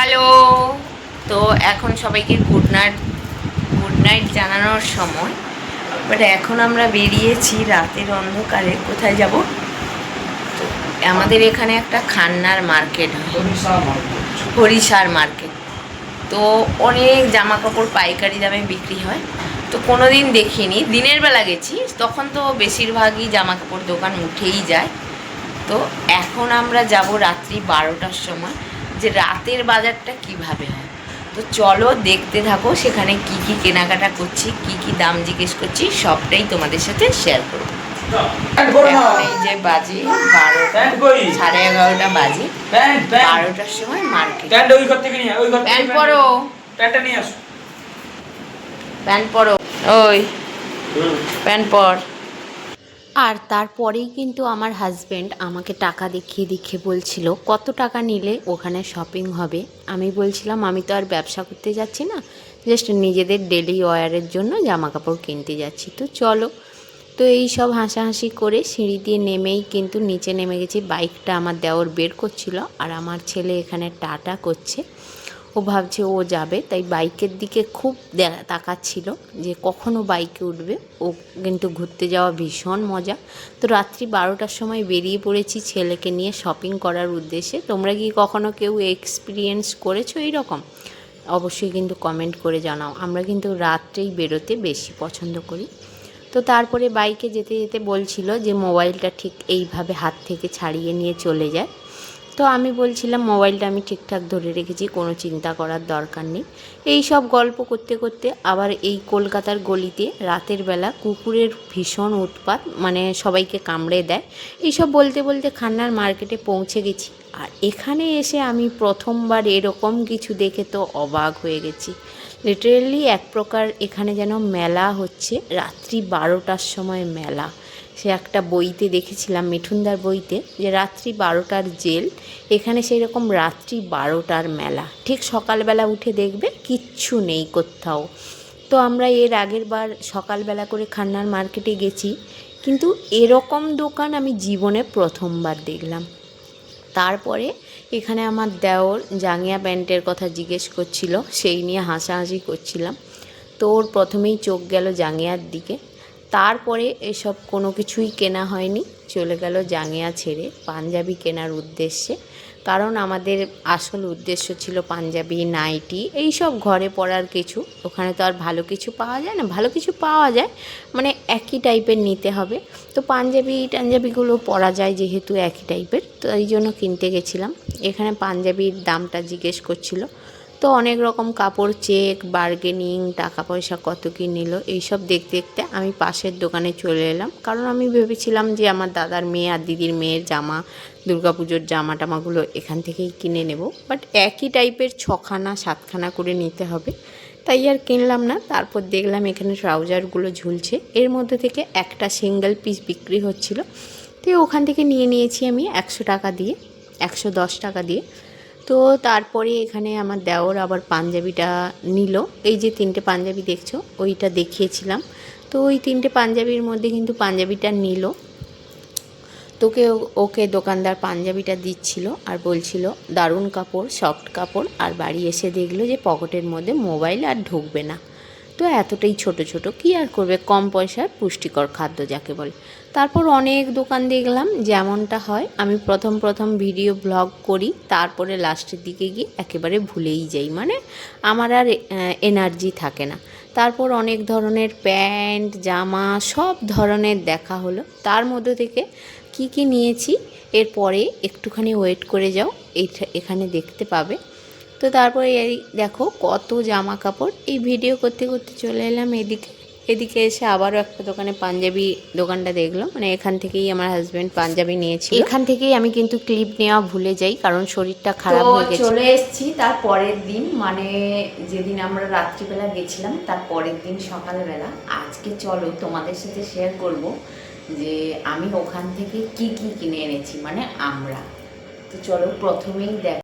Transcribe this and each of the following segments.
Hello তো এখন সবাইকে গুড নাইট গুড নাইট জানানোর সময়। বাট এখন আমরা বেরিয়েছি রাতের অন্ধকারে। কোথায় যাব? তো আমাদের এখানে একটা খান্নার মার্কেট হরিষার মার্কেট তো অনেক জামা কাপড় পাইকারি দামে বিক্রি হয়। তো কোনো দিন দেখিনি। দিনের বেলা গেছি। তখন তো বেশিরভাগই জামা কাপড় দোকান উঠেই যায়। তো এখন আমরা যাব রাত্রি বারোটার সময়। যে রাতের বাজারটা কীভাবে হয়? তো চলো দেখতে থাকো সেখানে কি কি কেনাকাটা করছি কি কি দাম জিজ্ঞেস করছি সবটাই তোমাদের সাথে শেয়ার করব। এই যে বাজে বারোটা সাড়ে এগারোটা বাজে। বারোটার সময় মার্কেট ওই প্যান্ট পরো। প্যান্টটা নিয়ে আসো। প্যান্ট পরো। ওই। প্যান্ট পর। আর তারপরেই কিন্তু আমার হাজব্যান্ড আমাকে টাকা দেখিয়ে দেখিয়ে বলছিল, কত টাকা নিলে ওখানে শপিং হবে? আমি বলছিলাম, আমি তো আর ব্যবসা করতে যাচ্ছি না জাস্ট নিজেদের ডেলি ওয়ারের জন্য জামা কাপড় কিনতে যাচ্ছি। তো চলো। তো এই সব হাসাহাসি করে সিঁড়ি দিয়ে নেমেই কিন্তু নিচে নেমে গেছি। বাইকটা আমার দেওর বের করছিল আর আমার ছেলে এখানে টাটা করছে। ও ভাবছে ও যাবে, তাই বাইকের দিকে খুব তাকাচ্ছিল যে কখনো বাইকে উঠবে। ও কিন্তু ঘুরতে যাওয়া ভীষণ মজা। তো রাত্রি বারোটার সময় বেরিয়ে পড়েছি ছেলেকে নিয়ে শপিং করার উদ্দেশ্যে। তোমরা কি কখনো কেউ এক্সপিরিয়েন্স করেছ এইরকম? অবশ্যই কিন্তু কমেন্ট করে জানাও। আমরা কিন্তু রাত্রেই বেরোতে বেশি পছন্দ করি। তো তারপরে বাইকে যেতে যেতে বলছিল যে মোবাইলটা ঠিক এইভাবে হাত থেকে ছাড়িয়ে নিয়ে চলে যায়। তো আমি বলছিলাম মোবাইলটা আমি ঠিকঠাক ধরে রেখেছি, কোনো চিন্তা করার দরকার নেই। এই সব গল্প করতে করতে আবার এই কলকাতার গলিতে রাতের বেলা কুকুরের ভীষণ উৎপাত মানে সবাইকে কামড়ে দেয়। এইসব বলতে বলতে খান্নার মার্কেটে পৌঁছে গেছি আর এখানে এসে আমি প্রথমবার এরকম কিছু দেখে তো অবাক হয়ে গেছি। লিটারেলি এক প্রকার এখানে যেন মেলা হচ্ছে, রাত্রি বারোটার সময় মেলা। সে একটা বইতে দেখেছিলাম, মিঠুনদার বইতে, যে রাত্রি বারোটার জেল। এখানে সেই রকম রাত্রি বারোটার মেলা। ঠিক সকালবেলা উঠে দেখবে কিচ্ছু নেই কোথাও। তো আমরা এর আগের বার সকালবেলা করে খান্নার মার্কেটে গেছি, কিন্তু এরকম দোকান আমি জীবনে প্রথমবার দেখলাম। তারপরে এখানে আমার দেওর জাঙ্গিয়া প্যান্টের কথা জিজ্ঞেস করছিল, সেই নিয়ে হাসাহাসি করছিলাম। তো ওর প্রথমেই চোখ গেল জাঙ্গিয়ার দিকে। তারপরে এসব কোনো কিছুই কেনা হয়নি। চলে গেল জাঙ্গিয়া ছেড়ে পাঞ্জাবি কেনার উদ্দেশ্যে। কারণ আমাদের আসল উদ্দেশ্য ছিল পাঞ্জাবি, নাইটি এই সব ঘরে পরার কিছু। ওখানে তো আর ভালো কিছু পাওয়া যায় না। ভালো কিছু পাওয়া যায় মানে একই টাইপের নিতে হবে। তো পাঞ্জাবি, টাঞ্জাবিগুলো পরা যায় যেহেতু একই টাইপের। তো এই জন্য কিনতে গেছিলাম। এখানে পাঞ্জাবির দামটা জিজ্ঞেস করছিল। তো অনেক রকম কাপড়, চেক বার্গেনিং টাকা পয়সা কত কী নিল, এইসব দেখতে দেখতে আমি পাশের দোকানে চলে এলাম। কারণ আমি ভেবেছিলাম যে আমার দাদার মেয়ে আর দিদির মেয়ের জামা, দুর্গাপুজোর জামা টামাগুলো এখান থেকেই কিনে নেব। বাট একই টাইপের ছখানা, সাতখানা করে নিতে হবে। তাই আর কিনলাম না। তারপর দেখলাম এখানে ট্রাউজারগুলো ঝুলছে। এর মধ্যে থেকে একটা সিঙ্গেল পিস বিক্রি হচ্ছিল। তো ওখান থেকে নিয়ে নিয়েছি আমি একশো টাকা দিয়ে, একশো দশ টাকা দিয়ে। তো তারপরে এখানে আমার দেওর আবার পাঞ্জাবিটা নিল। এই যে তিনটে পাঞ্জাবি দেখছ, ওইটা দেখিয়েছিলাম। তো ওই তিনটে পাঞ্জাবির মধ্যে কিন্তু পাঞ্জাবিটা নিল। তোকে ওকে দোকানদার পাঞ্জাবিটা দিচ্ছিল আর বলছিল, দারুণ কাপড়, সফট কাপড়। আর বাড়ি এসে দেখল যে পকেটের মধ্যে মোবাইল আর ঢুকবে না। তো এতটাই ছোট ছোট। কি আর করবে? কম পয়সায় পুষ্টিকর খাদ্য যাকে বলে। তারপর অনেক দোকান দেখলাম যেমনটা হয়। আমি প্রথম প্রথম ভিডিও ব্লগ করি, তারপরে লাস্টের দিকে গিয়ে একেবারে ভুলেই যাই। মানে আমার আর এনার্জি থাকে না। তারপর অনেক ধরনের প্যান্ট, জামা সব ধরনের দেখা হলো। তার মধ্যে থেকে কি কি নিয়েছি? এরপরে একটুখানি ওয়েট করে যাও। এখানে দেখতে পাবে। তো তারপরে এই দেখো কত জামা কাপড়। এই ভিডিও করতে করতে চলে এলাম এদিকে। এদিকে এসে আবারও একটা দোকানে পাঞ্জাবি দোকানটা দেখলাম। মানে এখান থেকেই আমার হাজব্যান্ড পাঞ্জাবি নিয়েছি এখান থেকেই আমি কিন্তু ক্লিপ নেওয়া ভুলে যাই কারণ শরীরটা খারাপ হয়ে গেছে। চলে এসেছি তার পরের দিন। মানে যেদিন আমরা রাত্রিবেলা গেছিলাম তার পরের দিন সকালবেলা। আজকে চলো তোমাদের সাথে শেয়ার করব যে আমি ওখান থেকে কি কি কিনে এনেছি মানে আমরা। তো চলো প্রথমেই দেখ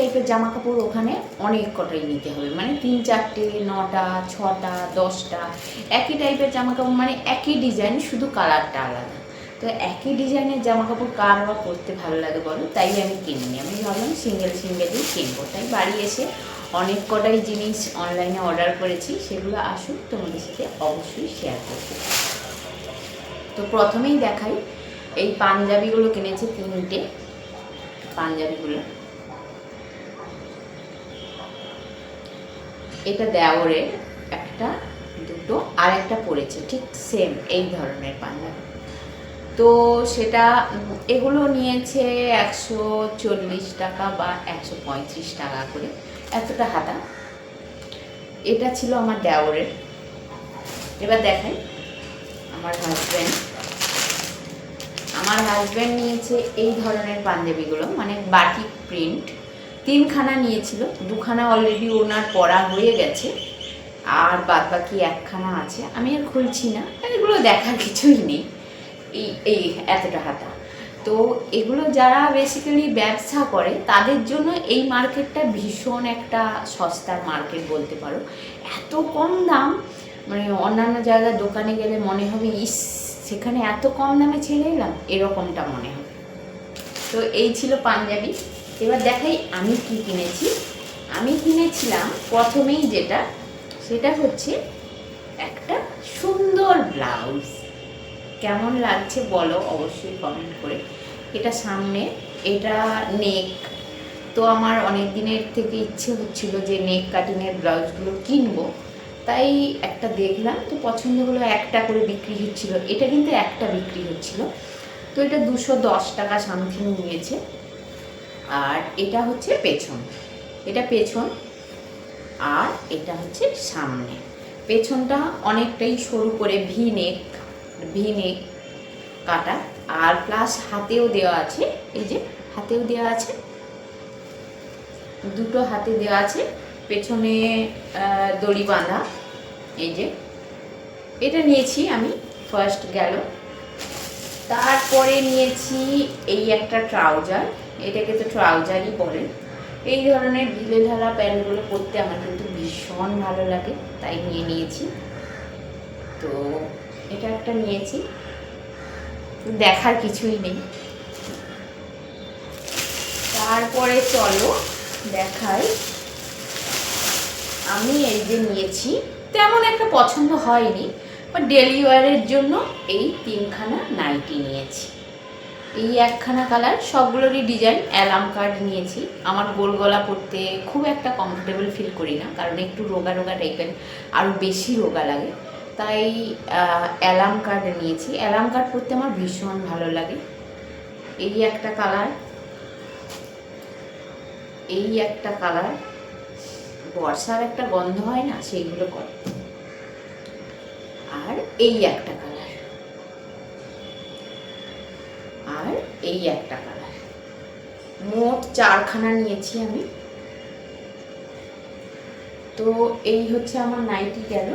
টাইপের জামা কাপড় ওখানে অনেক কটাই নিতে হবে। মানে তিন, চারটে, নটা, ছটা, দশটা, একই টাইপের জামা কাপড় মানে একই ডিজাইন শুধু কালারটা আলাদা। তো একই ডিজাইনের জামা কাপড় কার বা পরতে ভালো লাগে বলো? তাই আমি কিনিনি। আমি ভাবলাম সিঙ্গেল সিঙ্গেলই কিনবো। তাই বাড়ি এসে অনেক কটাই জিনিস অনলাইনে অর্ডার করেছি। সেগুলো আসুক, তোমাদের সাথে অবশ্যই শেয়ার করব। তো প্রথমেই দেখাই, এই পাঞ্জাবিগুলো কিনেছে তিনটে। পাঞ্জাবিগুলো এটা দেওরের একটা দুটো আর একটা পড়েছে, ঠিক সেম এই ধরনের পাঞ্জাবি তো সেটা, এগুলো নিয়েছে একশো চল্লিশ টাকা বা একশো পঁয়ত্রিশ টাকা করে, এতটা হাতা। এটা ছিল আমার দেওরের এবার দেখাই আমার হাজব্যান্ড আমার হাজব্যান্ড নিয়েছে এই ধরনের পাঞ্জাবিগুলো মানে বাটিক প্রিন্ট তিনখানা নিয়েছিল, দুখানা অলরেডি ওনার পড়া হয়ে গেছে, আর বাদ বাকি একখানা আছে, আমি আর খুলছি না, এগুলো দেখার কিছুই নেই, এই এই এতটা হাতা। তো এগুলো যারা বেসিক্যালি ব্যবসা করে, তাদের জন্য এই মার্কেটটা ভীষণ একটা সস্তার মার্কেট বলতে পারো। এত কম দাম মানে অন্যান্য জায়গায় দোকানে গেলে মনে হবে, ইস, সেখানে এত কম দামে ছেড়ে এলাম, এরকমটা মনে হবে। তো এই ছিল পাঞ্জাবি। এবার দেখাই আমি কি কিনেছি। আমি কিনেছিলাম প্রথমেই যেটা, সেটা হচ্ছে একটা সুন্দর ব্লাউজ। কেমন লাগছে বলো অবশ্যই কমেন্ট করে। এটা সামনে, এটা নেক তো আমার অনেক দিনের থেকে ইচ্ছে হচ্ছিল যে নেক কাটিংয়ের ব্লাউজগুলো কিনবো। তাই একটা দেখলাম, তো পছন্দ হলো একটা করে বিক্রি হচ্ছিল। এটা কিন্তু একটা বিক্রি হচ্ছিল। তো এটা দুশো দশ টাকা সামথিং নিয়েছে। আর এটা হচ্ছে পেছন। এটা পেছন আর এটা হচ্ছে সামনে। পেছনটা অনেকটাই সরু করে ভি নেক ভি নেক কাটা। আর প্লাস হাতেও দেওয়া আছে, এই যে হাতেও দেওয়া আছে। দুটো হাতে দেওয়া আছে, পেছনে দড়ি বাঁধা, এই যে। এটা নিয়েছি আমি ফার্স্ট গেল। তারপরে নিয়েছি এই একটা ট্রাউজার এটাকে তো ট্রাউজারই বলে। এই ধরনের ঢিলে ঢালা প্যান্টগুলো পরতে আমার কিন্তু ভীষণ ভালো লাগে, তাই নিয়ে নিয়েছি। তো এটা একটা নিয়েছি। দেখার কিছুই নেই। তারপরে চলো দেখাই। আমি এই যে নিয়েছি, তেমন একটা পছন্দ হয়নি বাট ডেলি ওয়ারের জন্য এই তিনখানা নাইটি নিয়েছি। এই একখানা কালার সবগুলোরই ডিজাইন অ্যালাম কার্ড নিয়েছি। আমার গোল গলা পরতে খুব একটা কমফোর্টেবল ফিল করি না, কারণ একটু রোগা রোগা টাইপের আরও বেশি রোগা লাগে। তাই অ্যালাম কার্ড নিয়েছি। অ্যালাম কার্ড পরতে আমার ভীষণ ভালো লাগে। এই একটা কালার এই একটা কালার বর্ষার একটা গন্ধ হয় না, সেইগুলো করে আর এই একটা কালার আর এই একটা কালার মোট চারখানা নিয়েছি আমি। তো এই হচ্ছে আমার নাইটি গেল।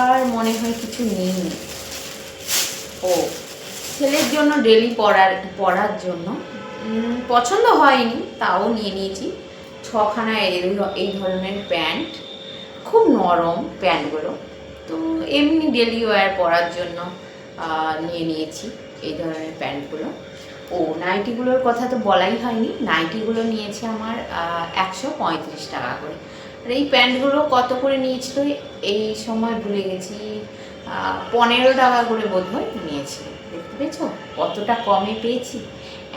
আর মনে হয় কিছু নেই। ও, ছেলের জন্য ডেলি পরার পরার জন্য। পছন্দ হয়নি, তাও নিয়ে নিয়েছি। ছখানা এই ধরনের প্যান্ট। খুব নরম প্যান্টগুলো। তো এমনি ডেলি ওয়্যার পরার জন্য নিয়ে নিয়েছি। এই ধরনের প্যান্টগুলো। ও, নাইটিগুলোর কথা তো বলাই হয়নি। নাইটিগুলো নিয়েছে আমার একশো পঁয়ত্রিশ টাকা করে। আর এই প্যান্টগুলো কত করে নিয়েছিল? এই সময় ভুলে গেছি। পনেরো টাকা করে বোধ হয় নিয়েছিল দেখতে পেয়েছ? কতটা কমে পেয়েছি?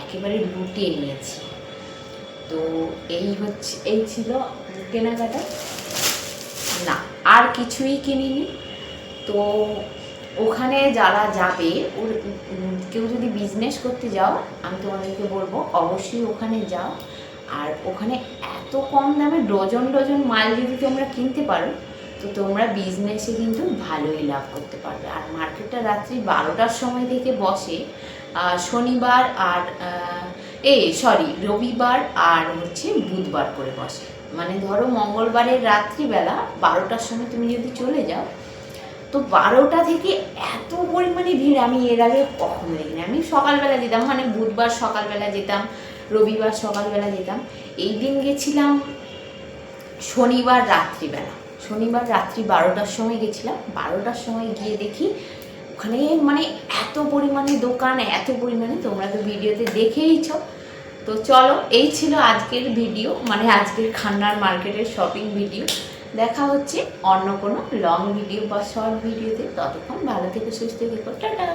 একেবারে লুটিয়ে নিয়েছি। তো এই হচ্ছে, এই ছিল কেনাকাটা। না, আর কিছুই কিনিনি। তো ওখানে যারা যাবে, ওর কেউ যদি বিজনেস করতে যাও, আমি তোমাদেরকে বলব, অবশ্যই ওখানে যাও। আর ওখানে এত কম দামে ডজন ডজন মাল যদি তোমরা কিনতে পারো, তো তোমরা বিজনেসে কিন্তু ভালোই লাভ করতে পারবে। আর মার্কেটটা রাত্রি বারোটার সময় থেকে বসে শনিবার আর এ সরি রবিবার আর হচ্ছে বুধবার করে বসে। মানে ধরো মঙ্গলবারের রাত্রিবেলা বারোটার সময় তুমি যদি চলে যাও তো বারোটা থেকে এত পরিমাণে ভিড়, আমি এর আগে কখনো দেখিনি। আমি সকালবেলা যেতাম মানে বুধবার সকালবেলা যেতাম, রবিবার সকালবেলা যেতাম। এই দিন গেছিলাম শনিবার রাত্রিবেলা। শনিবার রাত্রি বারোটার সময় গেছিলাম। বারোটার সময় গিয়ে দেখি ওখানে মানে এত পরিমাণে দোকান, এত পরিমাণে, তোমরা তো ভিডিওতে দেখেইছ। তো চলো, এই ছিল আজকের ভিডিও মানে আজকের খান্নার মার্কেটের শপিং ভিডিও দেখা হচ্ছে অন্য কোনো লং ভিডিও বা শর্ট ভিডিওতে ততক্ষণ ভালো থেকে, সুস্থ থেকো। টাটা!